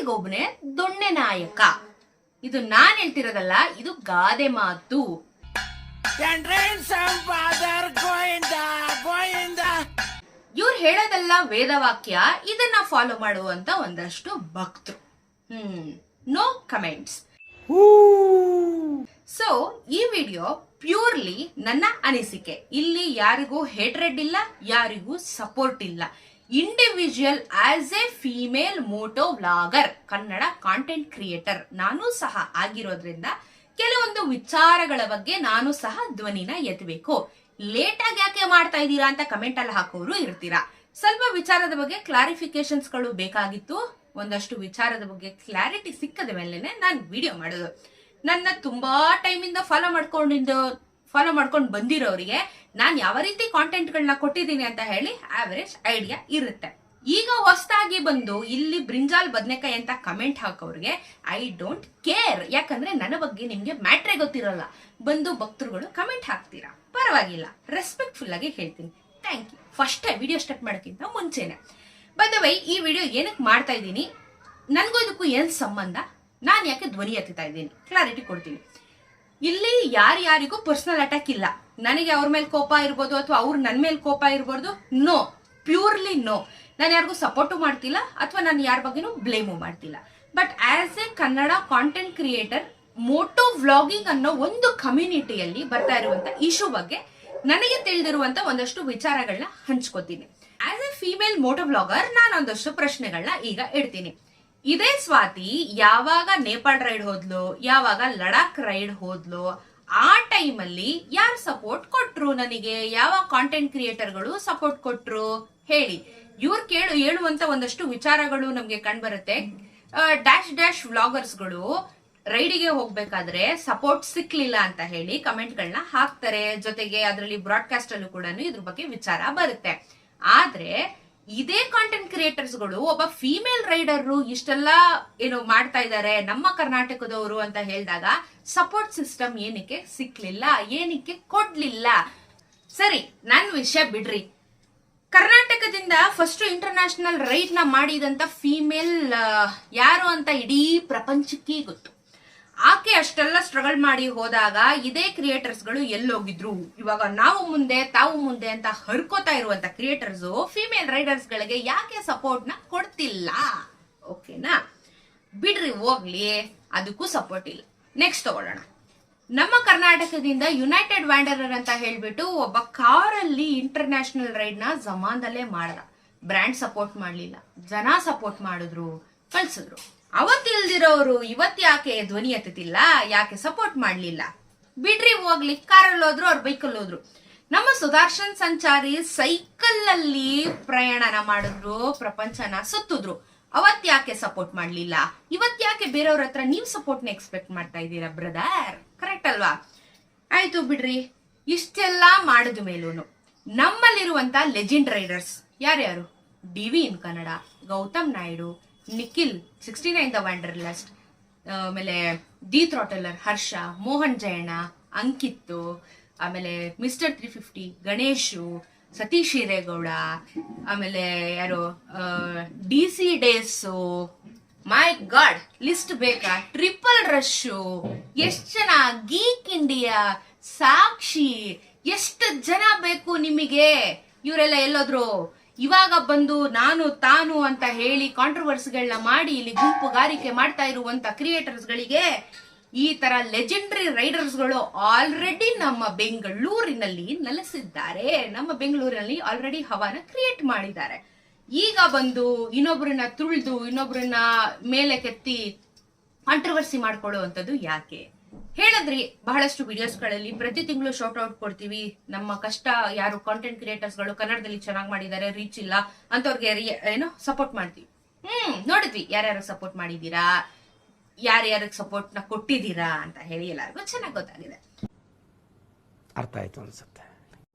ಊರಿಗೊಬ್ನೇ ದೊಣ್ಣೆ ನಾಯಕ. ಇದು ನಾನ್ ಹೇಳ್ತಿರೋದಲ್ಲ ಇದು ಗಾದೆ ಮಾತು. ಇವ್ರು ಹೇಳೋದಲ್ಲ ವೇದವಾಕ್ಯ ಇದನ್ನ ಫಾಲೋ ಮಾಡುವಂತ ಒಂದಷ್ಟು ಭಕ್ತರು. ಹ್ಮ್ ನೋ ಕಮೆಂಟ್ಸ್ ಸೊ ಈ ವಿಡಿಯೋ ಪ್ಯೂರ್ಲಿ ನನ್ನ ಅನಿಸಿಕೆ. ಇಲ್ಲಿ ಯಾರಿಗೂ ಹೇಟ್ರೆಡ್ ಇಲ್ಲ ಯಾರಿಗೂ ಸಪೋರ್ಟ್ ಇಲ್ಲ. Individual as a female moto vlogger Kannada content creator ನಾನು ಸಹ ಆಗಿರೋದ್ರಿಂದ ಕೆಲವೊಂದು ವಿಚಾರಗಳ ಬಗ್ಗೆ ನಾನು ಸಹ ಧ್ವನಿನ ಎತ್ತಬೇಕು ಲೇಟ್ ಆಗಿ ಯಾಕೆ ಮಾಡ್ತಾ ಇದ್ದೀರಾ ಅಂತ ಕಮೆಂಟ್ ಅಲ್ಲಿ ಹಾಕೋರು ಇರ್ತೀರಾ? ಸ್ವಲ್ಪ ವಿಚಾರದ ಬಗ್ಗೆ ಕ್ಲಾರಿಫಿಕೇಶನ್ಸ್ಗಳು ಬೇಕಾಗಿತ್ತು. ಒಂದಷ್ಟು ವಿಚಾರದ ಬಗ್ಗೆ ಕ್ಲಾರಿಟಿ ಸಿಕ್ಕದ ಮೇಲೆನೆ ನಾನು ವಿಡಿಯೋ ಮಾಡೋದು. ನನ್ನ ತುಂಬಾ ಟೈಮಿಂದ ಫಾಲೋ ಮಾಡ್ಕೊಂಡಿದ್ದು ಫಾಲೋ ಮಾಡ್ಕೊಂಡು ಬಂದಿರೋರಿಗೆ ನಾನು ಯಾವ ರೀತಿ ಕಾಂಟೆಂಟ್ಗಳನ್ನ ಕೊಟ್ಟಿದ್ದೀನಿ ಅಂತ ಹೇಳಿ ಆವರೇಜ್ ಐಡಿಯಾ ಇರುತ್ತೆ. ಈಗ ಹೊಸದಾಗಿ ಬಂದು ಇಲ್ಲಿ ಬ್ರಿಂಜಾಲ್ ಬದನೆಕಾಯಿ ಅಂತ ಕಮೆಂಟ್ ಹಾಕೋರಿಗೆ ಐ ಡೋಂಟ್ ಕೇರ್ ಯಾಕಂದ್ರೆ ನನ್ನ ಬಗ್ಗೆ ನಿಮ್ಗೆ ಮ್ಯಾಟ್ರೇ ಗೊತ್ತಿರಲ್ಲ. ಬಂದು ಭಕ್ತರುಗಳು ಕಮೆಂಟ್ ಹಾಕ್ತೀರಾ? ಪರವಾಗಿಲ್ಲ. ರೆಸ್ಪೆಕ್ಟ್ಫುಲ್ ಆಗಿ ಹೇಳ್ತೀನಿ. Thank you first video start ಮಾಡೋಕ್ಕಿಂತ ಮುಂಚೆನೆ. ಬೈ ದ ವೈ ಈ ವಿಡಿಯೋ ಏನಕ್ಕೆ ಮಾಡ್ತಾ ಇದ್ದೀನಿ? ನನಗೂ ಇದಕ್ಕೂ ಏನು ಸಂಬಂಧ? ನಾನು ಯಾಕೆ ಧ್ವನಿ ಎತ್ತುತ್ತಾ ಇದ್ದೀನಿ? ಕ್ಲಾರಿಟಿ ಕೊಡ್ತೀನಿ. ಇಲ್ಲಿ ಯಾರ್ಯಾರಿಗೂ ಪರ್ಸನಲ್ ಅಟ್ಯಾಕ್ ಇಲ್ಲ. ನನಗೆ ಅವ್ರ ಮೇಲೆ ಕೋಪ ಇರ್ಬೋದು ಅಥವಾ ಅವ್ರು ನನ್ನ ಮೇಲೆ ಕೋಪ ಇರ್ಬೋದು ನೋ ಪ್ಯೂರ್ಲಿ ನೋ ನಾನು ಯಾರಿಗೂ ಸಪೋರ್ಟು ಮಾಡ್ತಿಲ್ಲ ಅಥವಾ ನಾನು ಯಾರ ಬಗ್ಗೆನೂ ಬ್ಲೇಮು ಮಾಡ್ತಿಲ್ಲ. But as a Kannada content creator moto vlogging ಅನ್ನೋ ಒಂದು ಕಮ್ಯುನಿಟಿಯಲ್ಲಿ ಬರ್ತಾ ಇರುವಂತ ಇಶ್ಯೂ ಬಗ್ಗೆ ನನಗೆ ತಿಳಿದಿರುವಂತ ಒಂದಷ್ಟು ವಿಚಾರಗಳನ್ನ ಹಂಚ್ಕೋತೀನಿ. As a female moto vlogger ನಾನು ಒಂದಷ್ಟು ಪ್ರಶ್ನೆಗಳನ್ನ ಈಗ ಇಡ್ತೀನಿ ಇದೇ ಸ್ವಾತಿ ಯಾವಾಗ ನೇಪಾಳ್ ರೈಡ್ ಹೋದ್ಲು, ಯಾವಾಗ ಲಡಾಖ್ ರೈಡ್ ಹೋದ್ಲು, ಆ ಟೈಮಲ್ಲಿ ಯಾರು ಸಪೋರ್ಟ್ ಕೊಟ್ರು ನನಗೆ? ಯಾವ ಕಾಂಟೆಂಟ್ ಕ್ರಿಯೇಟರ್ಗಳು ಸಪೋರ್ಟ್ ಕೊಟ್ರು? ಹೇಳಿ. ಇವ್ರು ಕೇಳು, ಹೇಳುವಂತ ಒಂದಷ್ಟು ವಿಚಾರಗಳು ನಮ್ಗೆ ಕಂಡ್ಬರುತ್ತೆ ಡ್ಯಾಶ್ ಡ್ಯಾಶ್ ವ್ಲಾಗರ್ಸ್ಗಳು ರೈಡಿಗೆ ಹೋಗ್ಬೇಕಾದ್ರೆ ಸಪೋರ್ಟ್ ಸಿಕ್ಲಿಲ್ಲ ಅಂತ ಹೇಳಿ ಕಮೆಂಟ್ಗಳನ್ನ ಹಾಕ್ತಾರೆ. ಜೊತೆಗೆ ಅದರಲ್ಲಿ ಬ್ರಾಡ್ಕಾಸ್ಟ್ ಅಲ್ಲೂ ಕೂಡ ಇದ್ರ ಬಗ್ಗೆ ವಿಚಾರ ಬರುತ್ತೆ. ಆದ್ರೆ ಇದೇ ಕಾಂಟೆಂಟ್ ಕ್ರಿಯೇಟರ್ಸ್ಗಳು ಒಬ್ಬ ಫೀಮೇಲ್ ರೈಡರ್ ಇಷ್ಟೆಲ್ಲ, ಏನು ಮಾಡ್ತಾ ಇದ್ದಾರೆ, ನಮ್ಮ ಕರ್ನಾಟಕದವರು ಅಂತ ಹೇಳಿದಾಗ ಸಪೋರ್ಟ್ ಸಿಸ್ಟಮ್ ಏನಕ್ಕೆ ಸಿಕ್ಲಿಲ್ಲ, ಏನಕ್ಕೆ ಕೊಡ್ಲಿಲ್ಲ. ಸರಿ ನನ್ನ ವಿಷಯ ಬಿಡ್ರಿ. ಕರ್ನಾಟಕದಿಂದ ಫಸ್ಟ್ ಇಂಟರ್ನ್ಯಾಷನಲ್ ರೈಡ್ನ ಮಾಡಿದಂತ ಫೀಮೇಲ್ ಯಾರು ಅಂತ ಇಡೀ ಪ್ರಪಂಚಕ್ಕೆ ಗೊತ್ತು. ಆಕೆ ಅಷ್ಟೆಲ್ಲ ಸ್ಟ್ರಗಲ್ ಮಾಡಿ ಹೋದಾಗ ಇದೇ ಕ್ರಿಯೇಟರ್ಸ್ಗಳು ಎಲ್ಲೋಗಿದ್ರು. ಇವಾಗ ನಾವು ಮುಂದೆ, ತಾವು ಮುಂದೆ ಅಂತ ಹರ್ಕೋತಾ ಇರುವಂತ ಕ್ರಿಯೇಟರ್ಸ್ ಫಿಮೇಲ್ ರೈಡರ್ಸ್ ಗಳಿಗೆ ಯಾಕೆ ಸಪೋರ್ಟ್ನ ಕೊಡ್ತಿಲ್ಲ? ಓಕೆನಾ ಬಿಡ್ರಿ, ಹೋಗ್ಲಿ. ಅದಕ್ಕೂ ಸಪೋರ್ಟ್ ಇಲ್ಲ. ನೆಕ್ಸ್ಟ್ ತಗೊಳ್ಳೋಣ. ನಮ್ಮ ಕರ್ನಾಟಕದಿಂದ ಯುನೈಟೆಡ್ ವ್ಯಾಂಡರರ್ ಅಂತ ಹೇಳ್ಬಿಟ್ಟು ಒಬ್ಬ ಕಾರಲ್ಲಿ ಇಂಟರ್ನ್ಯಾಷನಲ್ ರೈಡ್ನ ಜಮಾನ್ದಲ್ಲೇ ಮಾಡ್ದ. ಬ್ರ್ಯಾಂಡ್ ಸಪೋರ್ಟ್ ಮಾಡ್ಲಿಲ್ಲ. ಜನ ಸಪೋರ್ಟ್ ಮಾಡಿದ್ರು. ಕಳ್ಸಿದ್ರು. ಅವತ್ತಿಲ್ದಿರೋರು ಇವತ್ ಯಾಕೆ ಧ್ವನಿ ಎತ್ತಿಲ್ಲ ಯಾಕೆ ಸಪೋರ್ಟ್ ಮಾಡ್ಲಿಲ್ಲ? ಬಿಡ್ರಿ ಹೋಗ್ಲಿ, ಕಾರಲ್ಲಿ ಹೋದ್ರು ಅವ್ರ ಬೈಕಲ್ಲಿ ಹೋದ್ರು. ನಮ್ಮ ಸುದರ್ಶನ್ ಸಂಚಾರಿ ಸೈಕಲ್ ಅಲ್ಲಿ ಪ್ರಯಾಣನ ಮಾಡಿದ್ರು, ಪ್ರಪಂಚನ ಸುತ್ತಿದ್ರು. ಅವತ್ ಯಾಕೆ ಸಪೋರ್ಟ್ ಮಾಡ್ಲಿಲ್ಲ? ಇವತ್ ಯಾಕೆ ಬೇರೆಯವ್ರ ಹತ್ರ ನೀವು ಸಪೋರ್ಟ್ನ ಎಕ್ಸ್ಪೆಕ್ಟ್ ಮಾಡ್ತಾ ಇದ್ದೀರಾ ಬ್ರದರ್ ಕರೆಕ್ಟ್ ಅಲ್ವಾ? ಆಯ್ತು ಬಿಡ್ರಿ, ಇಷ್ಟೆಲ್ಲ ಮಾಡಿದ ಮೇಲೂನು. ನಮ್ಮಲ್ಲಿರುವಂತ ಲೆಜೆಂಡ್ ರೈಡರ್ಸ್ ಯಾರ್ಯಾರು? D V in Kannada, Gautam Naidu Nikhil sixty nine the wanderlust ಆಮೇಲೆ ಡಿ ಥ್ರಾಟಲರ್ ಹರ್ಷ, ಮೋಹನ್ ಜಯಣ್ಣ, ಅಂಕಿತ್ತು, ಆಮೇಲೆ mister three fifty Ganesh, Satish Hiregowda, ಆಮೇಲೆ ಯಾರು D C days my god list ಬೇಕಾ? ಟ್ರಿಪಲ್ ರಶ್ಶು ಎಷ್ಟ್ ಜನ? ಗೀಕ್ ಇಂಡಿಯಾ ಸಾಕ್ಷಿ ಎಷ್ಟು ಜನ ಬೇಕು ನಿಮಗೆ? ಇವರೆಲ್ಲ ಎಲ್ಲೋದ್ರು ಇವಾಗ ಬಂದು ನಾನು, ತಾನು ಅಂತ ಹೇಳಿ ಕಾಂಟ್ರವರ್ಸ್ಗಳನ್ನ ಮಾಡಿ ಇಲ್ಲಿ ಗುಂಪುಗಾರಿಕೆ ಮಾಡ್ತಾ ಇರುವಂತ ಕ್ರಿಯೇಟರ್ಸ್ ಗಳಿಗೆ ಈ ತರ ಲೆಜೆಂಡರಿ ರೈಡರ್ಸ್ಗಳು ಆಲ್ರೆಡಿ ನಮ್ಮ ಬೆಂಗಳೂರಿನಲ್ಲಿ ನೆಲೆಸಿದ್ದಾರೆ. ನಮ್ಮ ಬೆಂಗಳೂರಿನಲ್ಲಿ ಆಲ್ರೆಡಿ ಹವಾನ ಕ್ರಿಯೇಟ್ ಮಾಡಿದ್ದಾರೆ. ಈಗ ಬಂದು ಇನ್ನೊಬ್ಬರನ್ನ ತುಳಿದು ಇನ್ನೊಬ್ಬರನ್ನ ಮೇಲೆ ಕೆತ್ತಿ ಕಾಂಟ್ರವರ್ಸಿ ಮಾಡ್ಕೊಳ್ಳುವಂಥದ್ದು ಯಾಕೆ? ಹೇಳಿದ್ರಿ ಬಹಳಷ್ಟು ವಿಡಿಯೋಸ್ಗಳಲ್ಲಿ ಪ್ರತಿ ತಿಂಗಳು ಶಾರ್ಟ್ ಔಟ್ ಕೊಡ್ತೀವಿ. ನಮ್ಮ ಕಷ್ಟ ಯಾರು ಕಾಂಟೆಂಟ್ ಕ್ರಿಯೇಟರ್ಸ್ಗಳು ಕನ್ನಡದಲ್ಲಿ ಚೆನ್ನಾಗಿ ಮಾಡಿದ್ದಾರೆ ರೀಚ್ ಇಲ್ಲ ಅಂತವ್ರಿಗೆ ಏನು ಸಪೋರ್ಟ್ ಮಾಡ್ತೀವಿ. ಹ್ಮ್ ನೋಡಿದ್ವಿ ಯಾರ್ಯಾರು ಸಪೋರ್ಟ್ ಮಾಡಿದೀರಾ ಯಾರ್ಯಾರಿಗೆ ಸಪೋರ್ಟ್ನ ಕೊಟ್ಟಿದ್ದೀರಾ ಅಂತ ಹೇಳಿ ಎಲ್ಲರಿಗೂ ಚೆನ್ನಾಗಿ ಗೊತ್ತಾಗಿದೆ. ಅರ್ಥ ಆಯ್ತು ಅನ್ಸುತ್ತೆ.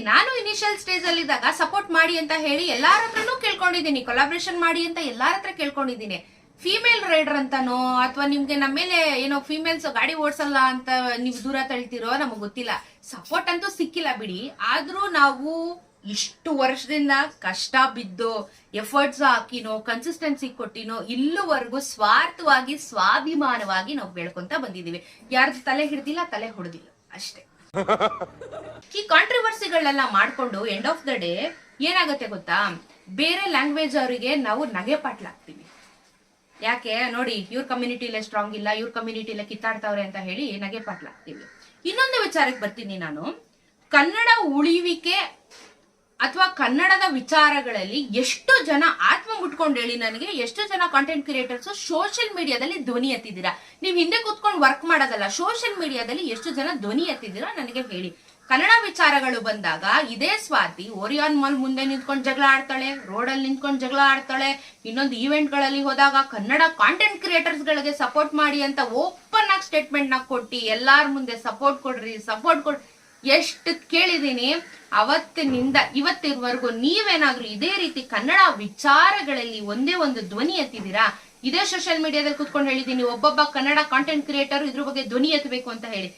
ನಾನು ಇನಿಷಿಯಲ್ ಸ್ಟೇಜ್ ಅಲ್ಲಿ ಇದ್ದಾಗ ಸಪೋರ್ಟ್ ಮಾಡಿ ಅಂತ ಹೇಳಿ ಎಲ್ಲಾರ ಹತ್ರನೂ ಕೇಳ್ಕೊಂಡಿದ್ದೀನಿ ಕೊಲಾಬ್ರೇಷನ್ ಮಾಡಿ ಅಂತ ಎಲ್ಲಾರ ಹತ್ರ ಕೇಳ್ಕೊಂಡಿದ್ದೀನಿ. ಫಿಮೇಲ್ ರೈಡರ್ ಅಂತಾನೋ, ಅಥವಾ ನಿಮ್ಗೆ ನಮ್ಮ ಮೇಲೆ ಏನೋ ಫೀಮೇಲ್ಸ್ ಗಾಡಿ ಓಡಿಸಲ್ಲ ಅಂತ ನೀವು ದೂರ ತಳ್ತಿರೋ ನಮಗ್ ಗೊತ್ತಿಲ್ಲ. ಸಪೋರ್ಟ್ ಅಂತೂ ಸಿಕ್ಕಿಲ್ಲ ಬಿಡಿ. ಆದ್ರೂ ನಾವು ಇಷ್ಟು ವರ್ಷದಿಂದ ಕಷ್ಟ ಬಿದ್ದು ಎಫರ್ಟ್ಸ್ ಹಾಕಿನೋ ಕನ್ಸಿಸ್ಟೆನ್ಸಿ ಕೊಟ್ಟಿನೋ, ಇಲ್ಲಿವರೆಗೂ ಸ್ವಾರ್ಥವಾಗಿ, ಸ್ವಾಭಿಮಾನವಾಗಿ ನಾವು ಬೆಳ್ಕೊಂತ ಬಂದಿದೀವಿ ಯಾರ್ದು ತಲೆ ಹಿಡ್ದಿಲ್ಲ, ತಲೆ ಹೊಡೆದಿಲ್ಲ. ಅಷ್ಟೇ. ಈ ಕಾಂಟ್ರವರ್ಸಿಗಳೆಲ್ಲ ಮಾಡ್ಕೊಂಡು ಎಂಡ್ ಆಫ್ ದ ಡೇ ಏನಾಗುತ್ತೆ ಗೊತ್ತಾ? ಬೇರೆ ಲ್ಯಾಂಗ್ವೇಜ್ ಅವರಿಗೆ ನಾವು ನಗೆ ಪಾಟ್ಲಾಗ್ತೀವಿ ಯಾಕೆ? ನೋಡಿ, ಇವ್ರ ಕಮ್ಯುನಿಟಿಲೇ ಸ್ಟ್ರಾಂಗ್ ಇಲ್ಲ, ಇವ್ರ ಕಮ್ಯುನಿಟಿಲೇ ಕಿತ್ತಾಡ್ತಾವ್ರೆ ಅಂತ ಹೇಳಿ ನಗೆ ಪಾಟ್ಲಾಗ್ತೀವಿ ಇನ್ನೊಂದು ವಿಚಾರಕ್ಕೆ ಬರ್ತೀನಿ ನಾನು. ಕನ್ನಡ ಉಳಿವಿಕೆ ಅಥವಾ ಕನ್ನಡದ ವಿಚಾರಗಳಲ್ಲಿ ಎಷ್ಟು ಜನ ಆತ್ಮ ಮುಟ್ಕೊಂಡು ಹೇಳಿ ನನಗೆ, ಎಷ್ಟು ಜನ ಕಾಂಟೆಂಟ್ ಕ್ರಿಯೇಟರ್ಸ್ ಸೋಷಿಯಲ್ ಮೀಡಿಯಾದಲ್ಲಿ ಧ್ವನಿ ಎತ್ತಿದ್ದೀರಾ? ನೀವು ಹಿಂದೆ ಕೂತ್ಕೊಂಡು ವರ್ಕ್ ಮಾಡೋದಲ್ಲ ಸೋಷಿಯಲ್ ಮೀಡಿಯಾದಲ್ಲಿ ಎಷ್ಟು ಜನ ಧ್ವನಿ ಎತ್ತಿದ್ದೀರಾ ನನಗೆ ಹೇಳಿ. ಕನ್ನಡ ವಿಚಾರಗಳು ಬಂದಾಗ ಇದೇ ಸ್ವಾತಿ ಓರಿಯಾನ್ ಮಾಲ್ ಮುಂದೆ ನಿಂತ್ಕೊಂಡು ಜಗಳ ಆಡ್ತಾಳೆ, ರೋಡಲ್ಲಿ ನಿಂತ್ಕೊಂಡು ಜಗಳ ಆಡ್ತಾಳೆ, ಇನ್ನೊಂದು ಈವೆಂಟ್ಗಳಲ್ಲಿ ಹೋದಾಗ ಕನ್ನಡ ಕಾಂಟೆಂಟ್ ಕ್ರಿಯೇಟರ್ಸ್ ಗಳಿಗೆ ಸಪೋರ್ಟ್ ಮಾಡಿ ಅಂತ ಓಪನ್ ಆಗಿ ಸ್ಟೇಟ್ಮೆಂಟ್ ಕೊಟ್ಟು ಎಲ್ಲಾರ ಮುಂದೆ ಸಪೋರ್ಟ್ ಕೊಡ್ರಿ ಸಪೋರ್ಟ್ ಕೊಡ್, ಎಷ್ಟು ಕೇಳಿದೀನಿ, ಅವತ್ತಿನಿಂದ ಇವತ್ತಿನವರೆಗೂ ನೀವೇನಾದ್ರೂ ಇದೇ ರೀತಿ ಕನ್ನಡ ವಿಚಾರಗಳಲ್ಲಿ ಒಂದೇ ಒಂದು ಧ್ವನಿ ಎತ್ತಿದ್ದೀರಾ? ಇದೇ ಸೋಷಿಯಲ್ ಮೀಡಿಯಾದಲ್ಲಿ ಕುತ್ಕೊಂಡು ಹೇಳಿದ್ದೀನಿ ಒಬ್ಬೊಬ್ಬ ಕನ್ನಡ ಕಾಂಟೆಂಟ್ ಕ್ರಿಯೇಟರ್ ಇದ್ರ ಬಗ್ಗೆ ಧ್ವನಿ ಎತ್ತಬೇಕು ಅಂತ ಹೇಳಿ.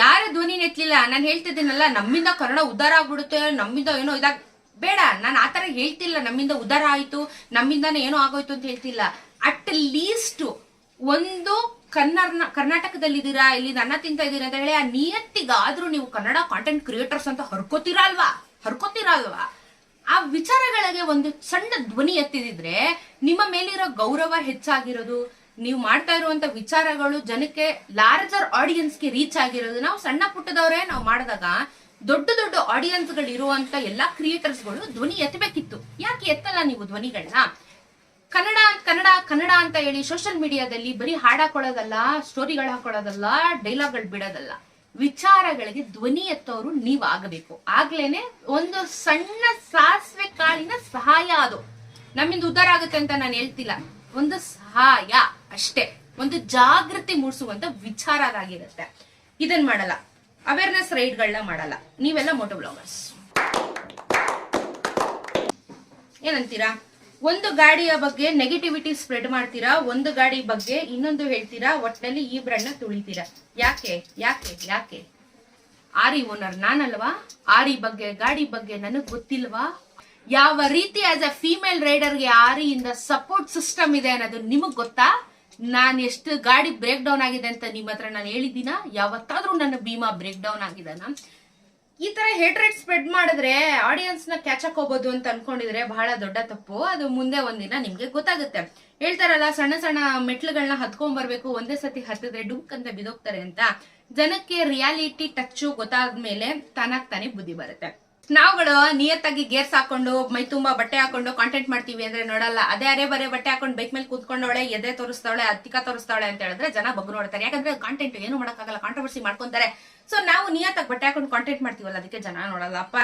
ಯಾರ ಧ್ವನಿ ನೆತ್ತಲಿಲ್ಲ ನಾನು ಹೇಳ್ತಿದ್ದೀನಲ್ಲ, ನಮ್ಮಿಂದ ಕನ್ನಡ ಉದ್ಧಾರ ಆಗ್ಬಿಡುತ್ತೆ, ನಮ್ಮಿಂದ ಏನೋ ಇದಾಗ, ಬೇಡ, ನಾನು ಆ ಥರ ಹೇಳ್ತಿಲ್ಲ, ನಮ್ಮಿಂದ ಉದ್ಧಾರ ಆಯಿತು, ನಮ್ಮಿಂದನೇ ಏನೋ ಆಗೋಯ್ತು ಅಂತ ಹೇಳ್ತಿಲ್ಲ. ಅಟ್ ಲೀಸ್ಟ್ ಒಂದು ಕನ್ನಡ ಕರ್ನಾಟಕದಲ್ಲಿದ್ದೀರಾ ಇಲ್ಲಿ ನನ್ನ ತಿಂತ ಇದ್ದೀರಾ ಅಂತ ಹೇಳಿ ಆ ನಿಯತ್ತಿಗಾದ್ರೂ ನೀವು ಕನ್ನಡ ಕಾಂಟೆಂಟ್ ಕ್ರಿಯೇಟರ್ಸ್ ಅಂತ ಹರ್ಕೋತೀರಾ ಅಲ್ವಾ? ಹರ್ಕೋತೀರಾ ಅಲ್ವಾ? ಆ ವಿಚಾರಗಳಿಗೆ ಒಂದು ಸಣ್ಣ ಧ್ವನಿ ಎತ್ತಿದಿದ್ರೆ ನಿಮ್ಮ ಮೇಲಿರೋ ಗೌರವ ಹೆಚ್ಚಾಗಿರೋದು ನೀವು ಮಾಡ್ತಾ ಇರುವಂತ ವಿಚಾರಗಳು ಜನಕ್ಕೆ ಲಾರ್ಜರ್ ಆಡಿಯನ್ಸ್ಗೆ ರೀಚ್ ಆಗಿರೋದು. ನಾವು ಸಣ್ಣ ಪುಟ್ಟದವರೇ ನಾವು ಮಾಡಿದಾಗ ದೊಡ್ಡ ದೊಡ್ಡ ಆಡಿಯನ್ಸ್ಗಳು ಇರುವಂತ ಎಲ್ಲಾ ಕ್ರಿಯೇಟರ್ಸ್ಗಳು ಧ್ವನಿ ಎತ್ತಬೇಕಿತ್ತು. ಯಾಕೆ ಎತ್ತಲ್ಲ ನೀವು ಧ್ವನಿಗಳನ್ನ? ಕನ್ನಡ ಕನ್ನಡ ಕನ್ನಡ ಅಂತ ಹೇಳಿ ಸೋಷಿಯಲ್ ಮೀಡಿಯಾದಲ್ಲಿ ಬರೀ ಹಾಡ್ ಹಾಕೊಳ್ಳೋದಲ್ಲ ಸ್ಟೋರಿಗಳು ಹಾಕೊಳ್ಳೋದಲ್ಲ, ಡೈಲಾಗ್ಗಳು ಬಿಡೋದಲ್ಲ. ವಿಚಾರಗಳಿಗೆ ಧ್ವನಿ ಎತ್ತೋರು ನೀವು ಆಗಬೇಕು ಆಗ್ಲೇನೆ ಒಂದು ಸಣ್ಣ ಸಾಸಿವೆ ಕಾಳಿನ ಸಹಾಯ ಅದು. ನಮ್ಮಿಂದ ಉದ್ಧಾರ ಆಗುತ್ತೆ ಅಂತ ನಾನು ಹೇಳ್ತಿಲ್ಲ. ಒಂದು ಸಹಾಯ ಅಷ್ಟೇ, ಒಂದು ಜಾಗೃತಿ ಮೂಡಿಸುವಂತ ವಿಚಾರ ಅದಾಗಿರುತ್ತೆ ಇದನ್ ಮಾಡಲ್ಲ ಅವೇರ್ನೆಸ್ ರೈಡ್ಗಳನ್ನ ಮಾಡಲ್ಲ. ನೀವೆಲ್ಲ ಮೋಟೋ ಬ್ಲಾಗರ್ಸ್ ಏನಂತೀರಾ? ಒಂದು ಗಾಡಿಯ ಬಗ್ಗೆ ನೆಗೆಟಿವಿಟಿ ಸ್ಪ್ರೆಡ್ ಮಾಡ್ತೀರಾ? ಒಂದು ಗಾಡಿ ಬಗ್ಗೆ ಇನ್ನೊಂದು ಹೇಳ್ತೀರಾ? ಒಟ್ಟಿನಲ್ಲಿ ಇಬ್ರನ್ನ ತುಳಿತೀರಾ? ಯಾಕೆ ಯಾಕೆ ಯಾಕೆ? ಆರಿ ಓನರ್ ನಾನಲ್ವಾ? ಆರಿ ಬಗ್ಗೆ, ಗಾಡಿ ಬಗ್ಗೆ ನನಗ್ ಗೊತ್ತಿಲ್ವಾ? ಯಾವ ರೀತಿ ಆಸ್ ಅ ಫೀಮೇಲ್ ರೈಡರ್ಗೆ ಆರಿಯಿಂದ ಸಪೋರ್ಟ್ ಸಿಸ್ಟಮ್ ಇದೆ ಅನ್ನೋದು ನಿಮಗ್ ಗೊತ್ತಾ? ನಾನು ಎಷ್ಟು ಗಾಡಿ ಬ್ರೇಕ್ ಡೌನ್ ಆಗಿದೆ ಅಂತ ನಿಮ್ಮ ಹತ್ರ ನಾನು ಹೇಳಿದ್ದೀನ? ಯಾವತ್ತಾದ್ರೂ ನನ್ನ ಭೀಮಾ ಬ್ರೇಕ್ ಡೌನ್ ಆಗಿದಾನ ಈ ತರ ಹೇಟ್ರೇಟ್ ಸ್ಪ್ರೆಡ್ ಮಾಡಿದ್ರೆ ಆಡಿಯನ್ಸ್ನ ಕ್ಯಾಚ್ ಹಾಕೋಬಹುದು ಅಂತ ಅನ್ಕೊಂಡಿದ್ರೆ ಬಹಳ ದೊಡ್ಡ ತಪ್ಪು. ಅದು ಮುಂದೆ ಒಂದಿನ ನಿಮ್ಗೆ ಗೊತ್ತಾಗುತ್ತೆ. ಹೇಳ್ತಾರಲ್ಲ, ಸಣ್ಣ ಸಣ್ಣ ಮೆಟ್ಲುಗಳನ್ನ ಹತ್ಕೊಂಡ್ ಬರ್ಬೇಕು, ಒಂದೇ ಸತಿ ಹತ್ತಿದ್ರೆ ಡುಕ್ ಅಂತ ಬಿದೋಗ್ತಾರೆ ಅಂತ. ಜನಕ್ಕೆ ರಿಯಾಲಿಟಿ ಟಚ್ಚು ಗೊತ್ತಾದ್ಮೇಲೆ ತಾನಾಗ್ ತಾನೇ ಬುದ್ಧಿ ಬರುತ್ತೆ. ನಾವುಗಳು ನಿಯತ್ತಾಗಿ ಗೇರ್ಸ್ ಹಾಕೊಂಡು, ಮೈ ತುಂಬಾ ಬಟ್ಟೆ ಹಾಕೊಂಡು ಕಾಂಟೆಂಟ್ ಮಾಡ್ತೀವಿ ಅಂದ್ರೆ ನೋಡಲ್ಲ. ಅದೇ ಅರೆ ಬರೇ ಬಟ್ಟೆ ಹಾಕೊಂಡು ಬೈಕ್ ಮೇಲೆ ಕೂತ್ಕೊಂಡವಳೆ, ಎದೆ ತೋರಿಸ್ತಾವಳೆ, ಅತ್ತಿಕ ತೋರಿಸ್ತಾವಳೆ ಅಂತ ಹೇಳಿದ್ರೆ ಜನ ಬಗ್ಗು ನೋಡ್ತಾರೆ. ಯಾಕಂದ್ರೆ ಕಾಂಟೆಂಟ್ ಏನು ಮಾಡಕ್ಕಾಗಲ್ಲ ಕಾಂಟ್ರವರ್ಸಿ ಮಾಡ್ಕೊಂತಾರೆ. ಸೊ ನಾವು ನಿಯತ್ತಾಗಿ ಬಟ್ಟೆ ಹಾಕೊಂಡು ಕಾಂಟೆಂಟ್ ಮಾಡ್ತೀವಲ್ಲ, ಅದಕ್ಕೆ ಜನ ನೋಡಲ್ಲ. ಅಪ್ಪ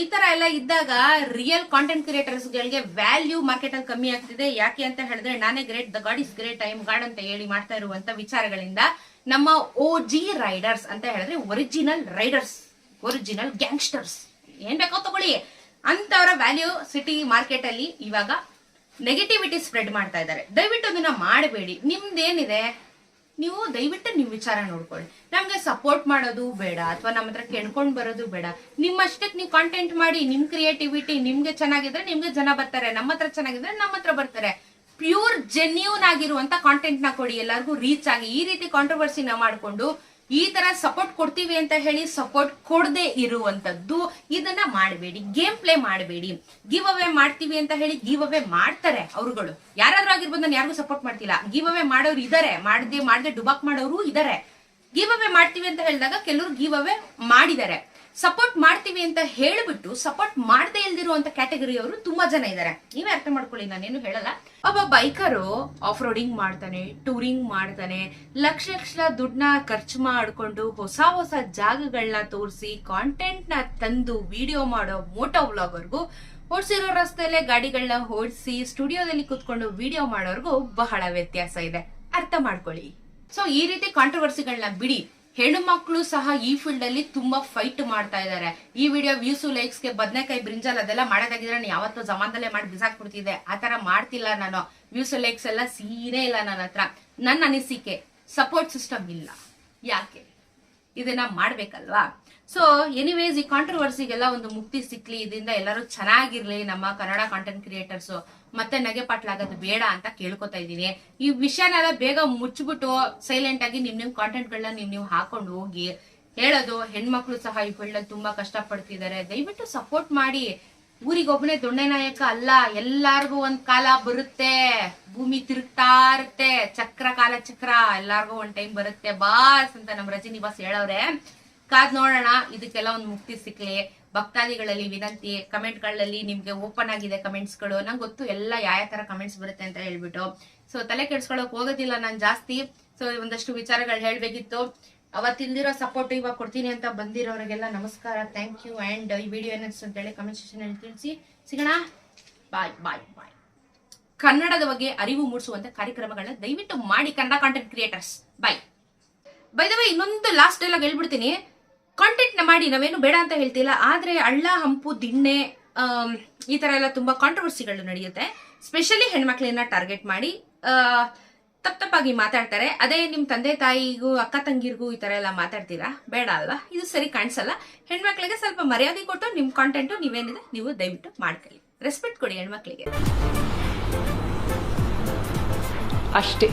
ಈ ತರ ಎಲ್ಲ ಇದ್ದಾಗ ರಿಯಲ್ ಕಾಂಟೆಂಟ್ ಕ್ರಿಯೇಟರ್ಸ್ ಗಳಿಗೆ ವ್ಯಾಲ್ಯೂ ಮಾರ್ಕೆಟ್ ಅಲ್ಲಿ ಕಮ್ಮಿ ಆಗ್ತಿದೆ. ಯಾಕೆ ಅಂತ ಹೇಳಿದ್ರೆ ನಾನೇ great the god is great I am god ಅಂತ ಹೇಳಿ ಮಾಡ್ತಾ ಇರುವಂತ ವಿಚಾರಗಳಿಂದ ನಮ್ಮ ಓ ಜಿ ರೈಡರ್ಸ್ ಅಂತ ಹೇಳಿದ್ರೆ ಒರಿಜಿನಲ್ ರೈಡರ್ಸ್ ಒರಿಜಿನಲ್ ಗ್ಯಾಂಗ್ಸ್ಟರ್ಸ್ ಏನ್ ಬೇಕೋ ತಗೊಳ್ಳಿ. ಅಂತವರ ವ್ಯಾಲ್ಯೂ ಸಿಟಿ ಮಾರ್ಕೆಟ್ ಅಲ್ಲಿ ಇವಾಗ ನೆಗೆಟಿವಿಟಿ ಸ್ಪ್ರೆಡ್ ಮಾಡ್ತಾ ಇದ್ದಾರೆ. ದಯವಿಟ್ಟು ಅದನ್ನ ಮಾಡಬೇಡಿ. ನಿಮ್ದೇನಿದೆ? ನೀವು ದಯವಿಟ್ಟು ನಿಮ್ ವಿಚಾರ ನೋಡ್ಕೊಳ್ಳಿ. ನಮ್ಗೆ ಸಪೋರ್ಟ್ ಮಾಡೋದು ಬೇಡ, ಅಥವಾ ನಮ್ಮ ಹತ್ರ ಕೆಣ್ಕೊಂಡ್ ಬರೋದು ಬೇಡ. ನಿಮ್ಮಷ್ಟಕ್ಕೆ ನೀವು ಕಾಂಟೆಂಟ್ ಮಾಡಿ, ನಿಮ್ ಕ್ರಿಯೇಟಿವಿಟಿ ನಿಮ್ಗೆ ಚೆನ್ನಾಗಿದ್ರೆ ನಿಮ್ಗೆ ಜನ ಬರ್ತಾರೆ, ನಮ್ಮ ಹತ್ರ ಚೆನ್ನಾಗಿದ್ರೆ ನಮ್ಮ ಹತ್ರ ಬರ್ತಾರೆ. ಪ್ಯೂರ್ ಜೆನ್ಯೂನ್ ಆಗಿರುವಂತ ಕಾಂಟೆಂಟ್ನ ಕೊಡಿ. ಎಲ್ಲರಿಗೂ ರೀಚ್ ಆಗಿ ಈ ರೀತಿ ಕಾಂಟ್ರವರ್ಸಿನ ಮಾಡ್ಕೊಂಡು ಈ ತರ ಸಪೋರ್ಟ್ ಕೊಡ್ತೀವಿ ಅಂತ ಹೇಳಿ ಸಪೋರ್ಟ್ ಕೊಡದೆ ಇರುವಂತದ್ದು ಇದನ್ನ ಮಾಡಬೇಡಿ ಗೇಮ್ ಪ್ಲೇ ಮಾಡಬೇಡಿ. ಗಿವ್ ಅವೇ ಮಾಡ್ತೀವಿ ಅಂತ ಹೇಳಿ ಗಿವ್ ಅವೇ ಮಾಡ್ತಾರೆ ಅವರುಗಳು. ಯಾರಾದ್ರೂ ಆಗಿರ್ಬೋದು ನಾನು ಯಾರಿಗೂ ಸಪೋರ್ಟ್ ಮಾಡ್ತಿಲ್ಲ. ಗಿವ್ ಅವೇ ಮಾಡೋರು ಇದಾರೆ. ಮಾಡದೆ ಮಾಡದೆ ಡುಬಾಕ್ ಮಾಡೋರು ಇದಾರೆ. ಗಿವ್ ಅವೇ ಮಾಡ್ತೀವಿ ಅಂತ ಹೇಳಿದಾಗ ಕೆಲವರು ಗಿವ್ ಅವೇ ಮಾಡಿದ್ದಾರೆ. ಸಪೋರ್ಟ್ ಮಾಡ್ತೀವಿ ಅಂತ ಹೇಳ್ಬಿಟ್ಟು ಸಪೋರ್ಟ್ ಮಾಡದೇ ಇಲ್ದಿರುವಂತ ಕ್ಯಾಟಗರಿ ಅವರು ತುಂಬಾ ಜನ ಇದ್ದಾರೆ ನೀವೇ ಅರ್ಥ ಮಾಡ್ಕೊಳ್ಳಿ ನಾನೇನು ಹೇಳಲ್ಲ. ಒಬ್ಬ ಬೈಕರು ಆಫ್ ರೋಡಿಂಗ್ ಮಾಡ್ತಾನೆ ಟೂರಿಂಗ್ ಮಾಡ್ತಾನೆ, ಲಕ್ಷ ಲಕ್ಷ ದುಡ್ಡನ್ನ ಖರ್ಚು ಮಾಡ್ಕೊಂಡು ಹೊಸ ಹೊಸ ಜಾಗಗಳನ್ನ ತೋರಿಸಿ ಕಾಂಟೆಂಟ್ನ ತಂದು ವಿಡಿಯೋ ಮಾಡೋ ಮೋಟೋ ವ್ಲಾಗರ್ಗೂ ಓಡಿಸಿರೋ ರಸ್ತೆಯಲ್ಲೇ ಗಾಡಿಗಳನ್ನ ಓಡಿಸಿ ಸ್ಟುಡಿಯೋದಲ್ಲಿ ಕುತ್ಕೊಂಡು ವಿಡಿಯೋ ಮಾಡೋರ್ಗೂ ಬಹಳ ವ್ಯತ್ಯಾಸ ಇದೆ. ಅರ್ಥ ಮಾಡ್ಕೊಳ್ಳಿ. ಸೊ ಈ ರೀತಿ ಕಾಂಟ್ರವರ್ಸಿಗಳನ್ನ ಬಿಡಿ. ಹೆಣ್ಣು ಮಕ್ಕಳು ಸಹ ಈ ಫೀಲ್ಡ್ ಅಲ್ಲಿ ತುಂಬಾ ಫೈಟ್ ಮಾಡ್ತಾ ಇದ್ದಾರೆ ಈ ವಿಡಿಯೋ ವ್ಯೂಸ್ ಲೈಕ್ಸ್ಗೆ ಬದನೆಕಾಯಿ ಬ್ರಿಂಜಲ್ ಅದೆಲ್ಲ ಮಾಡೋದಾಗಿದ್ರೆ ನಾನು ಯಾವತ್ತೂ ಜಮಾನದಲ್ಲೇ ಮಾಡಿ ಬಿಸಾಕ್ಬಿಡ್ತಿದ್ದೆ. ಆ ತರ ಮಾಡ್ತಿಲ್ಲ ನಾನು. ವ್ಯೂಸ್ ಲೈಕ್ಸ್ ಎಲ್ಲ ಸೀನೇ ಇಲ್ಲ ನನ್ನ ಹತ್ರ. ನನ್ನ ಅನಿಸಿಕೆ ಸಪೋರ್ಟ್ ಸಿಸ್ಟಮ್ ಇಲ್ಲ. ಯಾಕೆ? ಇದನ್ನ ಮಾಡ್ಬೇಕಲ್ವಾ? ಸೊ ಎನಿವೇಸ್ ಈ ಕಾಂಟ್ರವರ್ಸಿಗೆಲ್ಲ ಒಂದು ಮುಕ್ತಿ ಸಿಕ್ಲಿ, ಇದರಿಂದ ಎಲ್ಲರೂ ಚೆನ್ನಾಗಿರ್ಲಿ ನಮ್ಮ ಕನ್ನಡ ಕಾಂಟೆಂಟ್ ಕ್ರಿಯೇಟರ್ಸ್ ಮತ್ತೆ ನಗೆ ಪಾಟ್ಲಾಗೋದು ಬೇಡ ಅಂತ ಕೇಳ್ಕೊತಾ ಇದ್ದೀನಿ ಈ ವಿಷಯನೆಲ್ಲ ಬೇಗ ಮುಚ್ಚಿಬಿಟ್ಟು ಸೈಲೆಂಟ್ ಆಗಿ ನಿಮ್ ನಿಮ್ ಕಾಂಟೆಂಟ್ ಗಳನ್ನ ನಿಮ್ ನೀವು ಹಾಕೊಂಡು ಹೋಗಿ ಹೇಳೋದು, ಹೆಣ್ಮಕ್ಳು ಸಹ ಈ ಅಲ್ಲಿ ತುಂಬಾ ಕಷ್ಟ ಪಡ್ತಿದ್ದಾರೆ ದಯವಿಟ್ಟು ಸಪೋರ್ಟ್ ಮಾಡಿ. ಊರಿಗೊಬ್ಬನೇ ದೊಣ್ಣೆ ನಾಯಕ ಅಲ್ಲ, ಎಲ್ಲಾರ್ಗೂ ಒಂದ್ ಕಾಲ ಬರುತ್ತೆ. ಭೂಮಿ ತಿರುಗ್ತಾ ಇರುತ್ತೆ. ಚಕ್ರ, ಕಾಲ ಚಕ್ರ, ಎಲ್ಲಾರ್ಗು ಒಂದ್ ಟೈಮ್ ಬರುತ್ತೆ. ಬಾಸ್ ಅಂತ ನಮ್ ರಜನಿವಾಸ್ ಹೇಳವ್ರೆ. ಕಾದ್ ನೋಡೋಣ, ಇದಕ್ಕೆಲ್ಲ ಒಂದ್ ಮುಕ್ತಿ ಸಿಕ್ಲಿ. ಭಕ್ತಾದಿಗಳಲ್ಲಿ ವಿನಂತಿ, ಕಮೆಂಟ್ಗಳಲ್ಲಿ ನಿಮ್ಗೆ ಓಪನ್ ಆಗಿದೆ ಕಮೆಂಟ್ಸ್ಗಳು. ನಂಗೆ ಗೊತ್ತು ಎಲ್ಲ ಯಾವ ತರ ಕಮೆಂಟ್ಸ್ ಬರುತ್ತೆ ಅಂತ ಹೇಳ್ಬಿಟ್ಟು. ಸೊ ತಲೆ ಕೆಡ್ಸ್ಕೊಳಕ್ ಹೋಗೋದಿಲ್ಲ, ನಾನು ಜಾಸ್ತಿ. ಸೊ ಒಂದಷ್ಟು ವಿಚಾರಗಳು ಹೇಳ್ಬೇಕಿತ್ತು. ಅವತ್ತಿಲ್ದಿರೋ ಸಪೋರ್ಟ್ ಇವಾಗ ಕೊಡ್ತೀನಿ ಅಂತ ಬಂದಿರೋರಿಗೆಲ್ಲ ನಮಸ್ಕಾರ. ಥ್ಯಾಂಕ್ ಯು ಅಂಡ್ ಈ ವಿಡಿಯೋ ಏನಿಸ್ತು ಅಂತೇಳಿ ಕಮೆಂಟ್ ಸೆಕ್ಷನ್ ಅಲ್ಲಿ ತಿಳಿಸಿ. ಸಿಗೋಣ. ಬಾಯ್ ಬಾಯ್ ಬಾಯ್ ಕನ್ನಡದ ಬಗ್ಗೆ ಅರಿವು ಮೂಡಿಸುವಂತ ಕಾರ್ಯಕ್ರಮಗಳನ್ನ ದಯವಿಟ್ಟು ಮಾಡಿ Kannada content creators bye by the ಇನ್ನೊಂದು ಲಾಸ್ಟ್ ಡೈಲಾಗ್ ಹೇಳ್ಬಿಡ್ತೀನಿ. ಕಾಂಟೆಂಟ್ನ ಮಾಡಿ, ನಾವೇನು ಬೇಡ ಅಂತ ಹೇಳ್ತಿಲ್ಲ. ಆದ್ರೆ ಅಳ್ಳ ಹಂಪು, ದಿಣ್ಣೆ ಈ ತರ ಎಲ್ಲ ತುಂಬಾ ಕಾಂಟ್ರವರ್ಸಿಗಳು ನಡೆಯುತ್ತೆ. ಸ್ಪೆಷಲಿ ಹೆಣ್ಮಕ್ಳನ್ನ ಟಾರ್ಗೆಟ್ ಮಾಡಿ ತಪ್ಪ ತಪ್ಪಾಗಿ ಮಾತಾಡ್ತಾರೆ. ಅದೇ ನಿಮ್ ತಂದೆ ತಾಯಿಗೂ, ಅಕ್ಕ ತಂಗಿರ್ಗೂ ಈ ತರ ಎಲ್ಲ ಮಾತಾಡ್ತೀರಾ? ಬೇಡ ಅಲ್ವಾ? ಇದು ಸರಿ ಕಾಣಿಸಲ್ಲ. ಹೆಣ್ಮಕ್ಳಿಗೆ ಸ್ವಲ್ಪ ಮರ್ಯಾದೆ ಕೊಟ್ಟು ನಿಮ್ ಕಾಂಟೆಂಟು ನೀವೇನಿದೆ, ನೀವು ದಯವಿಟ್ಟು ಮಾಡ್ಕೊಳ್ಳಿ. ರೆಸ್ಪೆಕ್ಟ್ ಕೊಡಿ ಹೆಣ್ಮಕ್ಳಿಗೆ. ಅಷ್ಟೇ.